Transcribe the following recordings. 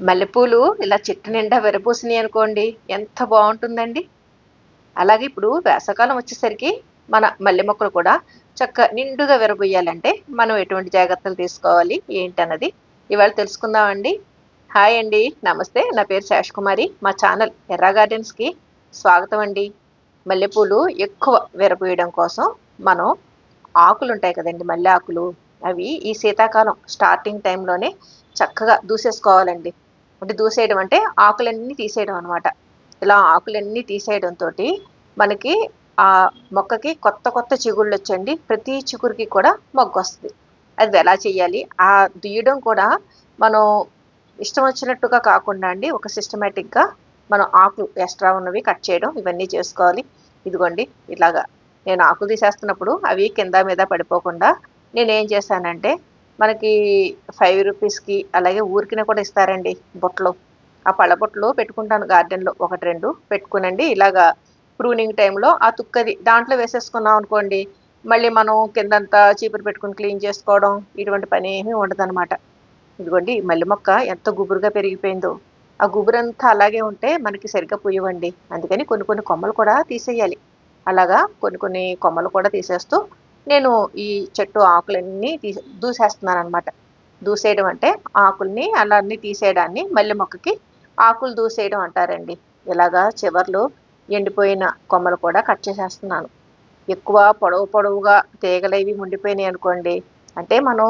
మల్లెపూలు ఇలా చెట్టు నిండా విరబూసినాయి అనుకోండి ఎంత బాగుంటుందండి. అలాగే ఇప్పుడు వేసవకాలం వచ్చేసరికి మన మల్లె మొక్కలు కూడా చక్క నిండుగా విరబోయాలంటే మనం ఎటువంటి జాగ్రత్తలు తీసుకోవాలి ఏంటన్నది ఇవాళ తెలుసుకుందామండి. హాయ్ అండి నమస్తే. నా పేరు శేష్ కుమారి. మా ఛానల్ ఎర్రా గార్డెన్స్కి స్వాగతం అండి. మల్లెపూలు ఎక్కువ విరబోయడం కోసం మనం ఆకులు ఉంటాయి కదండి మల్లె ఆకులు. అవి ఈ శీతాకాలం స్టార్టింగ్ టైంలోనే చక్కగా దూసేసుకోవాలండి. అంటే దూసేయడం అంటే ఆకులన్నీ తీసేయడం అనమాట ఇలా ఆకులన్నీ తీసేయడంతో మనకి ఆ మొక్కకి కొత్త కొత్త చిగుళ్ళు వచ్చండి ప్రతి చిగురికి కూడా మొగ్గ వస్తుంది. అది ఎలా చేయాలి? ఆ దుయ్యడం కూడా మనం ఇష్టం వచ్చినట్టుగా కాకుండా అండి ఒక సిస్టమేటిక్గా మనం ఆకులు ఎక్స్ట్రా ఉన్నవి కట్ చేయడం ఇవన్నీ చేసుకోవాలి. ఇదిగోండి ఇలాగా నేను ఆకులు తీసేస్తున్నప్పుడు అవి కింద మీద పడిపోకుండా నేను ఏం చేశానంటే మనకి ఫైవ్ రూపీస్కి అలాగే ఊరికిన కూడా ఇస్తారండి బుట్టలు ఆ పళ్ళ బుట్టలు పెట్టుకుంటాను గార్డెన్లో ఒకటి రెండు పెట్టుకునండి. ఇలాగా ప్రూనింగ్ టైంలో ఆ తుక్కది దాంట్లో వేసేసుకున్నాం అనుకోండి మళ్ళీ మనం కిందంతా చీపురు పెట్టుకుని క్లీన్ చేసుకోవడం ఇటువంటి పని ఏమీ ఉండదన్నమాట. ఇదిగోండి మల్లె మొక్క ఎంత గుబురుగా పెరిగిపోయిందో. ఆ గుబురంతా అలాగే ఉంటే మనకి సరిగ్గా పుయ్యవండి. అందుకని కొన్ని కొన్ని కొమ్మలు కూడా తీసేయాలి. అలాగా కొన్ని కొన్ని కొమ్మలు కూడా తీసేస్తూ నేను ఈ చెట్టు ఆకులన్నీ తీసే దూసేస్తున్నాను అనమాట దూసేయడం అంటే ఆకుల్ని అలా అన్ని తీసేయడాన్ని మళ్ళీ మొక్కకి ఆకులు దూసేయడం అంటారండి. ఇలాగా చివర్లు ఎండిపోయిన కొమ్మలు కూడా కట్ చేసేస్తున్నాను. ఎక్కువ పొడవు పొడవుగా తీగలేవి ఉండిపోయినాయి అనుకోండి అంటే మనం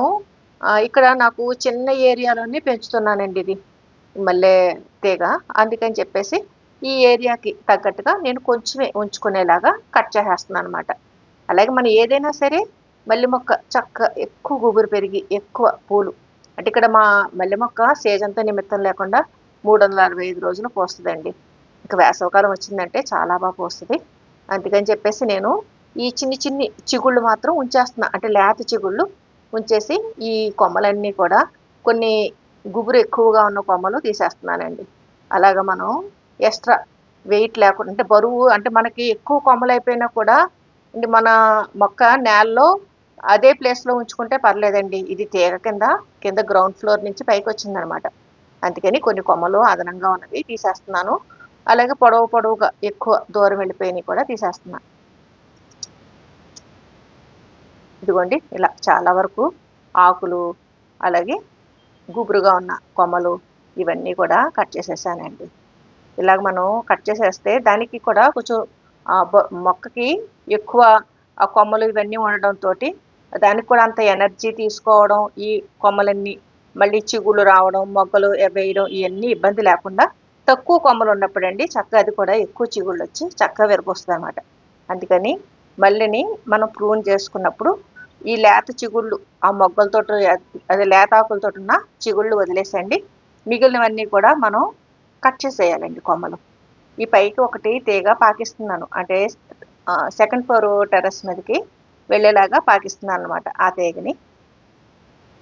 ఇక్కడ నాకు చిన్న ఏరియాలోనే పెంచుతున్నానండి ఇది మళ్ళీ తీగ. అందుకని చెప్పేసి ఈ ఏరియాకి తగ్గట్టుగా నేను కొంచెమే ఉంచుకునేలాగా కట్ చేసేస్తున్నాను అనమాట అలాగే మనం ఏదైనా సరే మల్లె మొక్క చక్క ఎక్కువ గుబురు పెరిగి ఎక్కువ పూలు. అంటే ఇక్కడ మా మల్లె మొక్క సీజన్తో నిమిత్తం లేకుండా మూడు వందల అరవై ఐదు రోజులు పోస్తుందండి. ఇంకా వేసవకాలం వచ్చిందంటే చాలా బాగా పోస్తుంది. అందుకని చెప్పేసి నేను ఈ చిన్ని చిన్ని చిగుళ్ళు మాత్రం ఉంచేస్తున్నా. అంటే లేత చిగుళ్ళు ఉంచేసి ఈ కొమ్మలన్నీ కూడా కొన్ని గుబురు ఎక్కువగా ఉన్న కొమ్మలు తీసేస్తున్నానండి. అలాగ మనం ఎక్స్ట్రా వెయిట్ లేకుండా అంటే బరువు అంటే మనకి ఎక్కువ కొమ్మలు అయిపోయినా కూడా అంటే మన మొక్క నేలలో అదే ప్లేస్లో ఉంచుకుంటే పర్లేదండి. ఇది తీగ కింద కింద గ్రౌండ్ ఫ్లోర్ నుంచి పైకి వచ్చిందనమాట. అందుకని కొన్ని కొమ్మలు అదనంగా ఉన్నవి తీసేస్తున్నాను. అలాగే పొడవు పొడవుగా ఎక్కువ దూరం వెళ్ళిపోయినవి కూడా తీసేస్తున్నాను ఇదిగోండి ఇలా చాలా వరకు ఆకులు అలాగే గుబురుగా ఉన్న కొమ్మలు ఇవన్నీ కూడా కట్ చేసేసానండి. ఇలాగ మనం కట్ చేసేస్తే దానికి కూడా కొంచెం మొక్కకి ఎక్కువ ఆ కొమ్మలు ఇవన్నీ ఉండడంతో దానికి కూడా అంత ఎనర్జీ తీసుకోవడం ఈ కొమ్మలన్నీ మళ్ళీ చిగుళ్ళు రావడం మొగ్గలు వేయడం ఇవన్నీ ఇబ్బంది లేకుండా తక్కువ కొమ్మలు ఉన్నప్పుడు అండి చక్కగా అది కూడా ఎక్కువ చిగుళ్ళు వచ్చి చక్కగా విరగొస్తుంది అనమాట అందుకని మళ్ళీని మనం ప్రూన్ చేసుకున్నప్పుడు ఈ లేత చిగుళ్ళు ఆ మొగ్గలతో అదే లేత ఆకులతో ఉన్న చిగుళ్ళు వదిలేసండి. మిగిలినవన్నీ కూడా మనం కట్ చేసేయాలండి కొమ్మలు. ఈ పైకి ఒకటి తీగ పాకిస్తున్నాను. అంటే సెకండ్ ఫ్లోర్ టెర్రస్ మీదకి వెళ్ళేలాగా పాకిస్తున్నాను అనమాట ఆ తీగని.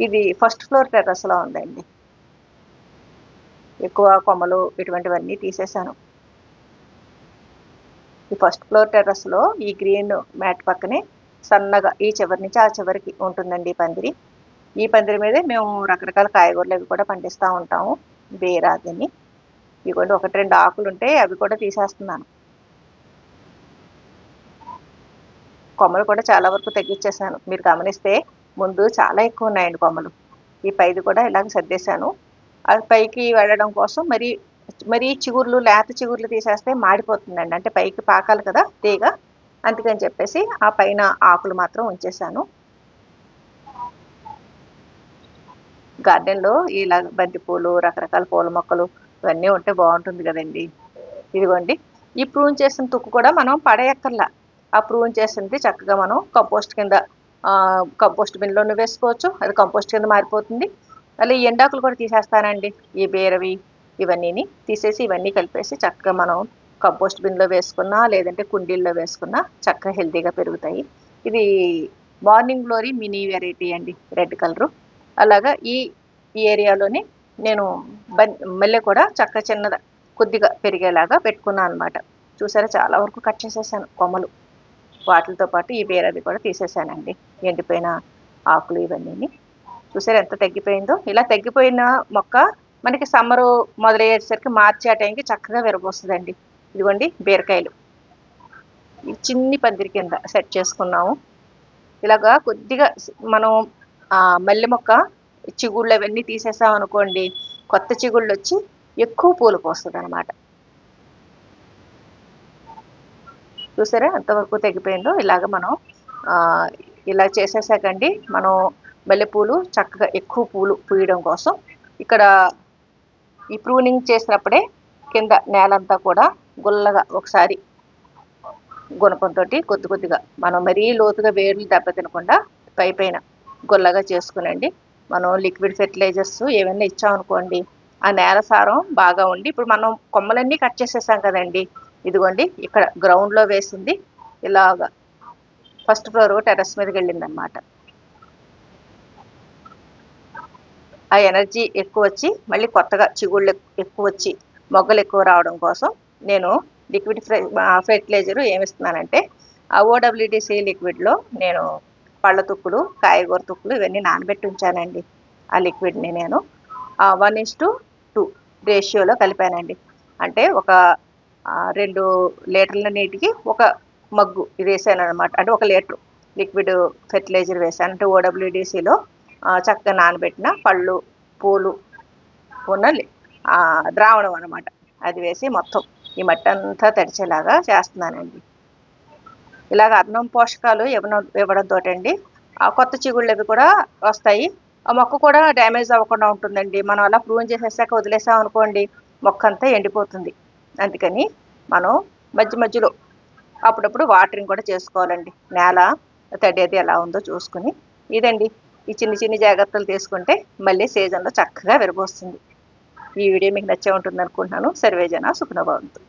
ఇది ఫస్ట్ ఫ్లోర్ టెర్రస్లో ఉందండి. ఎక్కువ కొమ్మలు ఇటువంటివన్నీ తీసేశాను. ఈ ఫస్ట్ ఫ్లోర్ టెర్రస్లో ఈ గ్రీన్ మ్యాట్ పక్కనే సన్నగా ఈ చివరి నుంచి ఆ చివరికి ఉంటుందండి ఈ పందిరి. ఈ పందిరి మీదే మేము రకరకాల కాయగూరలు అవి కూడా పండిస్తూ ఉంటాము బేరాదని ఇదిగోండి ఒకటి రెండు ఆకులు ఉంటాయి అవి కూడా తీసేస్తున్నాను. కొమ్మలు కూడా చాలా వరకు తగ్గించేసాను. మీరు గమనిస్తే ముందు చాలా ఎక్కువ ఉన్నాయండి కొమ్మలు. ఈ పైది కూడా ఇలాగ సర్దేశాను. అది పైకి వెళ్ళడం కోసం మరి మరి చిగుర్లు లేత చిగుర్లు తీసేస్తే మాడిపోతుందండి. అంటే పైకి పాకాలి కదా తీగ. అందుకని చెప్పేసి ఆ పైన ఆకులు మాత్రం ఉంచేసాను గార్డెన్లో ఇలా బంతి పూలు రకరకాల పూల మొక్కలు ఇవన్నీ ఉంటే బాగుంటుంది కదండి. ఇదిగోండి ఈ ప్రూన్ చేసిన తుక్కు కూడా మనం పడేయక్కర్లా. ఆ ప్రూన్ చేసింది చక్కగా మనం కంపోస్ట్ కింద కంపోస్ట్ బిన్లోనూ వేసుకోవచ్చు. అది కంపోస్ట్ కింద మారిపోతుంది. అలా ఈ ఎండాకులు కూడా తీసేస్తానండి. ఈ బేరవి ఇవన్నీని తీసేసి ఇవన్నీ కలిపేసి చక్కగా మనం కంపోస్ట్ బిన్లో వేసుకున్నా లేదంటే కుండీల్లో వేసుకున్నా చక్కగా హెల్తీగా పెరుగుతాయి. ఇది మార్నింగ్ గ్లోరీ మినీ వెరైటీ అండి రెడ్ కలరు. అలాగా ఈ ఏరియాలోని నేను మళ్ళీ కూడా చక్క చిన్నది కొద్దిగా పెరిగేలాగా పెట్టుకున్నాను అనమాట చూసారా? చాలా వరకు కట్ చేసేసాను కొమ్మలు. వాటితో పాటు ఈ బేరది కూడా తీసేసానండి. ఎండిపోయిన ఆకులు ఇవన్నీ చూసారా ఎంత తగ్గిపోయిందో? ఇలా తగ్గిపోయిన మొక్క మనకి సమ్మరు మొదలయ్యేసరికి మార్చి ఆ టైంకి చక్కగా విరబోస్తుందండి ఇదిగోండి బీరకాయలు. చిన్ని పందిరి కింద సెట్ చేసుకున్నాము. ఇలాగా కొద్దిగా మనం మల్లె మొక్క చిగుళ్ళు అవన్నీ తీసేసాం అనుకోండి కొత్త చిగుళ్ళు వచ్చి ఎక్కువ పూలు పోస్తుంది అనమాట చూసారా? ఎంతవరకు తెగిపోయిందో? ఇలాగ మనం ఇలా చేసేసాకండి. మనం మల్లెపూలు చక్కగా ఎక్కువ పూలు పూయడం కోసం. ఇక్కడ ఈ ప్రూనింగ్ చేసినప్పుడే కింద నేలంతా కూడా గుల్లగా ఒకసారి గుణపంతో కొద్ది కొద్దిగా మనం మరీ లోతుగా వేర్లు దెబ్బతినకుండా పై పైన గుల్లగా చేసుకునండి. మనం లిక్విడ్ ఫెర్టిలైజర్స్ ఏమైనా ఇచ్చామనుకోండి ఆ నేల సారం బాగా ఉండి ఇప్పుడు మనం కొమ్మలన్నీ కట్ చేసేసాం కదండి. ఇదిగోండి ఇక్కడ గ్రౌండ్లో వేసింది ఇలాగా ఫస్ట్ ఫ్లోర్ టెర్రస్ మీదకి వెళ్ళింది అనమాట ఆ ఎనర్జీ ఎక్కువ వచ్చి మళ్ళీ కొత్తగా చిగుళ్ళు ఎక్కువ వచ్చి మొగ్గలు ఎక్కువ రావడం కోసం నేను లిక్విడ్ ఫెర్టిలైజర్ ఏమిస్తున్నానంటే ఆ ఓడబ్ల్యూడిసి లిక్విడ్లో నేను పళ్ళ తుక్కులు కాయగూర తుక్కులు ఇవన్నీ నానబెట్టి ఉంచానండి. ఆ లిక్విడ్ని నేను. వన్ ఇస్ టు టూ రేషియోలో కలిపానండి. అంటే ఒక రెండు లీటర్ల నీటికి ఒక మగ్గు ఇది వేసాను అనమాట అంటే ఒక లీటర్ లిక్విడ్ ఫెర్టిలైజర్ వేసాను. అంటే ఓడబ్ల్యూడిసిలో చక్కగా నానబెట్టిన పళ్ళు పూలు ఉన్న ద్రావణం అనమాట అది వేసి మొత్తం ఈ మట్టి అంతా తడిచేలాగా చేస్తున్నానండి. ఇలాగ అదనం పోషకాలు ఇవ్వడం ఇవ్వడంతో అండి ఆ కొత్త చిగుళ్ళు అవి కూడా వస్తాయి. ఆ మొక్క కూడా డ్యామేజ్ అవ్వకుండా ఉంటుందండి. మనం అలా ప్రూన్ చేసేసాక వదిలేసాం అనుకోండి మొక్క అంతా ఎండిపోతుంది. అందుకని మనం మధ్య మధ్యలో అప్పుడప్పుడు వాటరింగ్ కూడా చేసుకోవాలండి. నేల తడేది ఎలా ఉందో చూసుకుని. ఇదండి. ఈ చిన్ని చిన్ని జాగ్రత్తలు తీసుకుంటే మళ్ళీ సీజన్లో చక్కగా విరబోస్తుంది. ఈ వీడియో మీకు నచ్చే ఉంటుంది అనుకుంటున్నాను సర్వేజన సుఖనభవంతు.